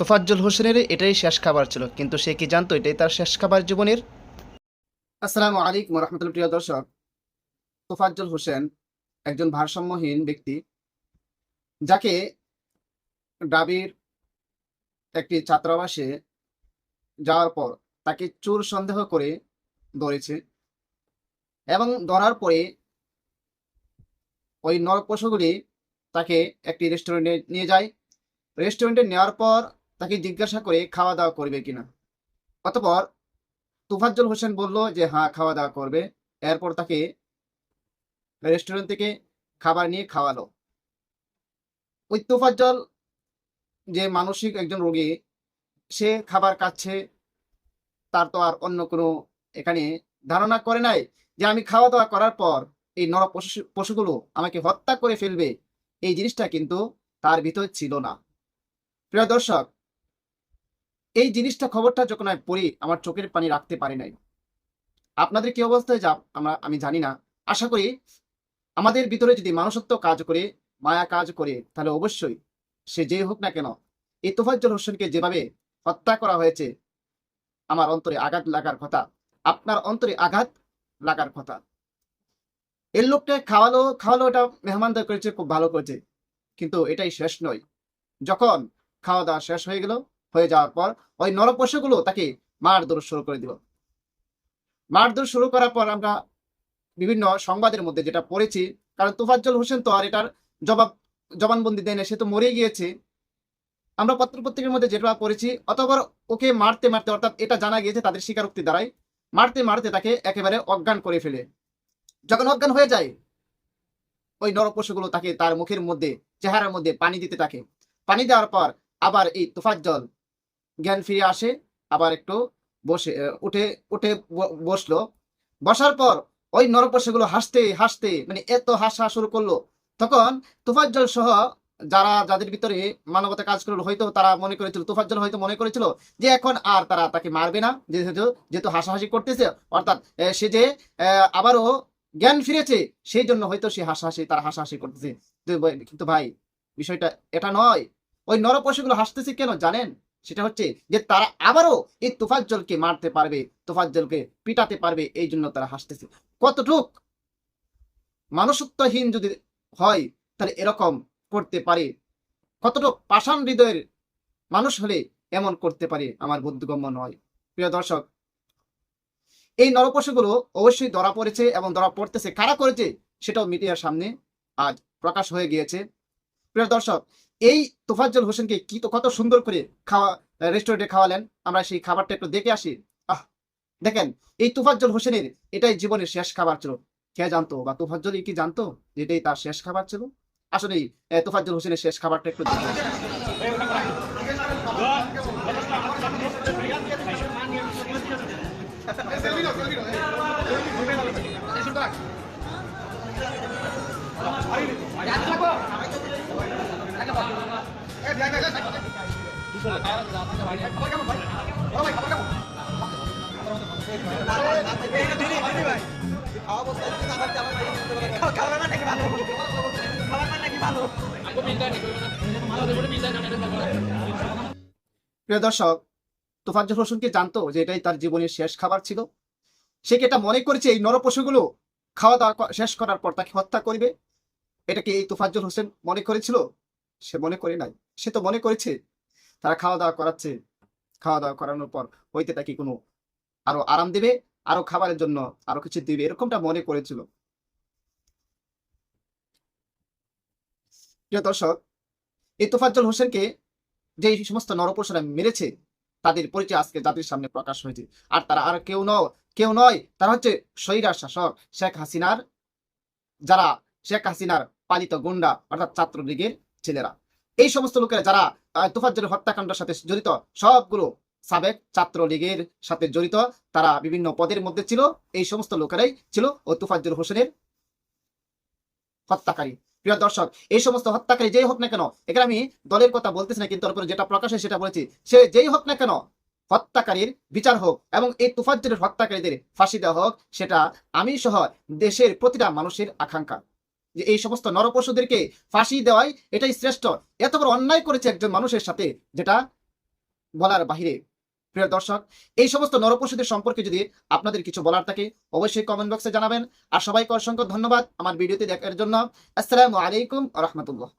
তোফাজ্জল হোসেনের এটাই শেষ খাবার ছিল, কিন্তু সে কি জানতো এটাই তার শেষ খাবার জীবনের? আসসালামু আলাইকুম রহমতুল্লাহ, প্রিয় দর্শক। তোফাজ্জল হোসেন একজন ভারসাম্যহীন ব্যক্তি, যাকে ডাবির একটি ছাত্রাবাসে যাওয়ার পর তাকে চোর সন্দেহ করে ধরেছে এবং ধরার পরে ওই নরপশুগুলি তাকে একটি রেস্টুরেন্টে নিয়ে যায়। রেস্টুরেন্টে নেওয়ার পর তাকে জিজ্ঞাসা করে খাওয়া দাওয়া করবে কিনা। অতপর তুফাজ্জল হোসেন বলল যে হ্যাঁ খাওয়া দাওয়া করবে। এরপর তাকে রেস্টুরেন্ট থেকে খাবার নিয়ে খাওয়ালো। ওই তুফাজ্জল যে মানসিক একজন রোগী, সে খাবার খাচ্ছে, তার তো আর অন্য কোনো এখানে ধারণা করে নাই যে, আমি খাওয়া দাওয়া করার পর এই নর পশু, পশুগুলো আমাকে হত্যা করে ফেলবে। এই জিনিসটা কিন্তু তার ভিতরে ছিল না। প্রিয় দর্শক এই জিনিসটা খবরটা যখন আমি পড়ি, আমার চোখের পানি রাখতে পারি নাই। আপনাদের কি অবস্থায় যা আমরা, আমি জানি না। আশা করি আমাদের ভিতরে যদি মানুষত্ব কাজ করে, মায়া কাজ করে, তাহলে অবশ্যই সে যেই হোক না কেন, এই তোফাজ্জল হোসেনকে যেভাবে হত্যা করা হয়েছে, আমার অন্তরে আঘাত লাগার কথা, আপনার অন্তরে আঘাত লাগার কথা। এর লোকটা খাওয়ালো খাওয়ালো এটা মেহমানদার করেছে, খুব ভালো করেছে। কিন্তু এটাই শেষ নয়। যখন খাওয়া দাওয়া শেষ হয়ে গেল হয়ে যাওয়ার পর ওই নরপশুগুলো তাকে মারধর শুরু করে দিল। মারধর শুরু করার পর আমরা বিভিন্ন সংবাদের মধ্যে যেটা পড়েছি, কারণ তোফাজ্জল হোসেন তো আর এটার জবাব, জবানবন্দি দেয় না সে তো মরে গিয়েছে। আমরা পত্রপত্রিকার মধ্যে যেটা পড়েছি, অতপর ওকে মারতে মারতে, অর্থাৎ এটা জানা গিয়েছে তাদের স্বীকারোক্তি দ্বারাই, মারতে মারতে তাকে একেবারে অজ্ঞান করে ফেলে। যখন অজ্ঞান হয়ে যায়, ওই নরপশুগুলো তাকে তার মুখের মধ্যে, চেহারার মধ্যে পানি দিতে থাকে। পানি দেওয়ার পর আবার এই তুফাজ্জল জ্ঞান ফিরে আসে, আবার একটু বসে উঠে উঠে বসল। বসার পর ওই নরপশুগুলো হাসতে হাসতে মানে এত হাসা শুরু করল। তখন তুফাজ্জল সহ যারা, যাদের ভিতরে মানবতা কাজ করল, হয়তো তারা মনে করেছিল, তুফাজ্জল হয়তো মনে করেছিল যে এখন আর তারা তাকে মারবে না, যেহেতু যেহেতু হাসাহাসি করতেছে, অর্থাৎ সে যে আবারও জ্ঞান ফিরেছে, সেই জন্য হয়তো সে হাসাহাসি, তারা হাসাহাসি করতেছে। কিন্তু ভাই, বিষয়টা এটা নয়। ওই নরপশুগুলো হাসতেছে কেন জানেন? সেটা হচ্ছে যে তারা আবারও এই তোফাজ্জলকে মারতে পারবে, তোফাজ্জলকে পিটাতে পারবে এই জন্য তারা হাসতেছে। কতটুক মানুষত্বহীন যদি হয়, তাহলে এরকম করতে পারে। কতটুক পাষাণ হৃদয়ের মানুষ হলে এমন করতে পারে, আমার বুদ্ধিগম্য নয়। প্রিয় দর্শক, এই নরপশুগুলো অবশ্যই ধরা পড়েছে এবং ধরা পড়তেছে কারা করেছে, সেটাও মিডিয়ার সামনে আজ প্রকাশ হয়ে গিয়েছে। প্রিয় দর্শক এই তোফাজ্জল হোসেনকে কি তো কত সুন্দর করে খাওয়া রেস্টুরেন্টে খাওয়ালেন। আমরা সেই খাবারটা একটু দেখে আসি। আহ, দেখেন, এই তোফাজ্জল হোসেনের এটাই জীবনের শেষ খাবার ছিল। কে জানতো বা তোফাজ্জলই কি জানতো এটাই তার শেষ খাবার ছিল? আসলে তোফাজ্জল হোসেনের শেষ খাবারটা একটু দেখে আসি। প্রিয় দর্শক তোফাজ্জল হোসেন কি জানতো যে এটাই তার জীবনের শেষ খাবার ছিল। সে কি এটা মনে করেছে এই নরপশুগুলো খাওয়া দাওয়া শেষ করার পর তাকে হত্যা করবে? এটা কি এই তোফাজ্জল হোসেন মনে করেছিল? সে মনে করে নাই। সে তো মনে করেছে, তারা খাওয়া দাওয়া করাচ্ছে। খাওয়া দাওয়া করানোর পর হইতে তাকে কোনো আরও আরাম দেবে, আরও খাবারের জন্য আরও কিছু দিবে, এরকমটা মনে করেছিল। প্রিয় দর্শক, এই তোফাজ্জল হোসেনকে যে সমস্ত নরপশুরা মেরেছে, তাদের পরিচয় আজকে জাতির সামনে প্রকাশ হয়েছে। আর তারা আর কেউ নয় কেউ নয়, তারা হচ্ছে স্বৈরার শাসক শেখ হাসিনার, যারা শেখ হাসিনার পালিত গুন্ডা, অর্থাৎ ছাত্রলীগের ছেলেরা। এই সমস্ত লোকেরা যারা তোফাজ্জলের হত্যাকাণ্ডের সাথে জড়িত, সবগুলো সাবেক ছাত্রলীগের সাথে জড়িত, তারা বিভিন্ন পদের মধ্যে ছিল, এই সমস্ত লোকেরাই ছিল ও তুফাজ্জল হোসেনের হত্যাকারী। প্রিয় দর্শক, এই সমস্ত হত্যাকারী যেই হোক না কেন, এখানে আমি দলের কথা বলতেছি না, কিন্তু তারপরে যেটা প্রকাশ হয় সেটা বলেছি। সে যেই হোক না কেন, হত্যাকারীর বিচার হোক এবং এই তুফাজ্জলের হত্যাকারীদের ফাঁসি দেওয়া হোক, সেটা আমি সহ দেশের প্রতিটা মানুষের আকাঙ্ক্ষা। যে এই সমস্ত নরপশুদেরকে ফাঁসি দেওয়াই এটাই শ্রেষ্ঠ। এত বড় অন্যায় করেছে একজন মানুষের সাথে যেটা বলার বাহিরে। প্রিয় দর্শক, এই সমস্ত নরপশুদের সম্পর্কে যদি আপনাদের কিছু বলার থাকে, অবশ্যই কমেন্ট বক্সে জানাবেন। আর সবাইকে অসংখ্য ধন্যবাদ আমার ভিডিওতে দেখার জন্য। আসসালামু আলাইকুম রহমতুল্লাহ।